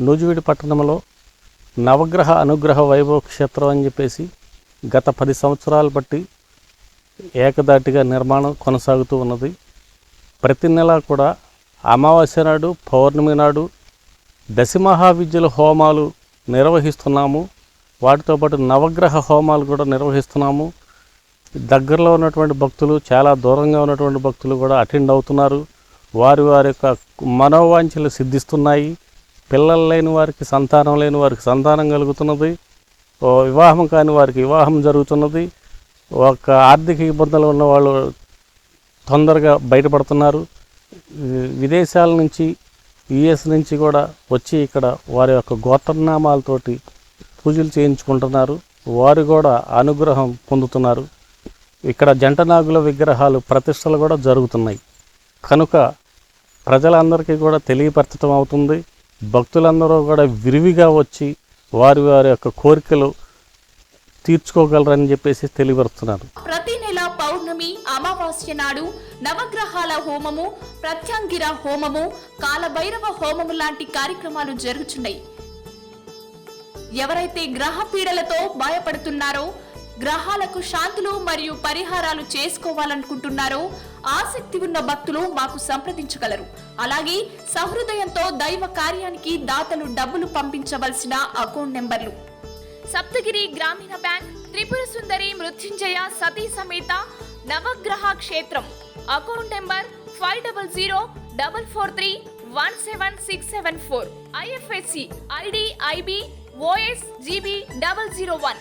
నూజివీడి పట్టణంలో నవగ్రహ అనుగ్రహ వైభవ క్షేత్రం అని చెప్పేసి గత పది సంవత్సరాలు బట్టి ఏకదాటిగా నిర్మాణం కొనసాగుతూ ఉన్నది. ప్రతి నెల కూడా అమావాస్య నాడు పౌర్ణమి నాడు దశమహావిద్యుల హోమాలు నిర్వహిస్తున్నాము. వాటితో పాటు నవగ్రహ హోమాలు కూడా నిర్వహిస్తున్నాము. దగ్గరలో ఉన్నటువంటి భక్తులు చాలా దూరంగా ఉన్నటువంటి భక్తులు కూడా అటెండ్ అవుతున్నారు. వారి వారి యొక్క మనోవాంఛలు సిద్ధిస్తున్నాయి. పిల్లలు లేని వారికి సంతానం లేని వారికి సంతానం కలుగుతున్నది. వివాహం కాని వారికి వివాహం జరుగుతున్నది. ఒక ఆర్థిక ఇబ్బందులు ఉన్న వాళ్ళు తొందరగా బయటపడుతున్నారు. విదేశాల నుంచి యుఎస్ నుంచి కూడా వచ్చి ఇక్కడ వారి యొక్క గోత్రనామాలతోటి పూజలు చేయించుకుంటున్నారు. వారు కూడా అనుగ్రహం పొందుతున్నారు. ఇక్కడ జంట నాగుల విగ్రహాలు ప్రతిష్టలు కూడా జరుగుతున్నాయి. కనుక ప్రజలందరికీ కూడా తెలియపరచడం అవుతుంది. భక్తులందరూ కూడా విరివిగా వచ్చి వారి వారి యొక్క కోరికలు తీర్చుకోగలరని చెప్పేసి తెలియపరుస్తున్నారు. ప్రతి నెల పౌర్ణమి అమావాస్య నాడు నవగ్రహాల హోమము ప్రత్యంగిర హోమము కాలభైరవ హోమము లాంటి కార్యక్రమాలు జరుగుతున్నాయి ఎవరైతే గ్రహ పీడలతో భయపడుతున్నారో గ్రహాలకు శాంతులు మరియు పరిహారాలు చేసుకోవాలనుకుంటున్నారో ఆసక్తి ఉన్న భక్తులు మాకు సంప్రదించగలరు. అలాగే సహృదయంతో దైవ కార్యానికి దాతలు డబ్బులు పంపించవలసిన అకౌంట్ నెంబర్లు. సప్తగిరి గ్రామీణ బ్యాంక్ త్రిపుర సుందరి మృత్యుంజయ సతీ సమేత నవగ్రహ క్షేత్రం. Account number five double zero double four three one seven six seven four. IFSC ID IB OS GB double zero one.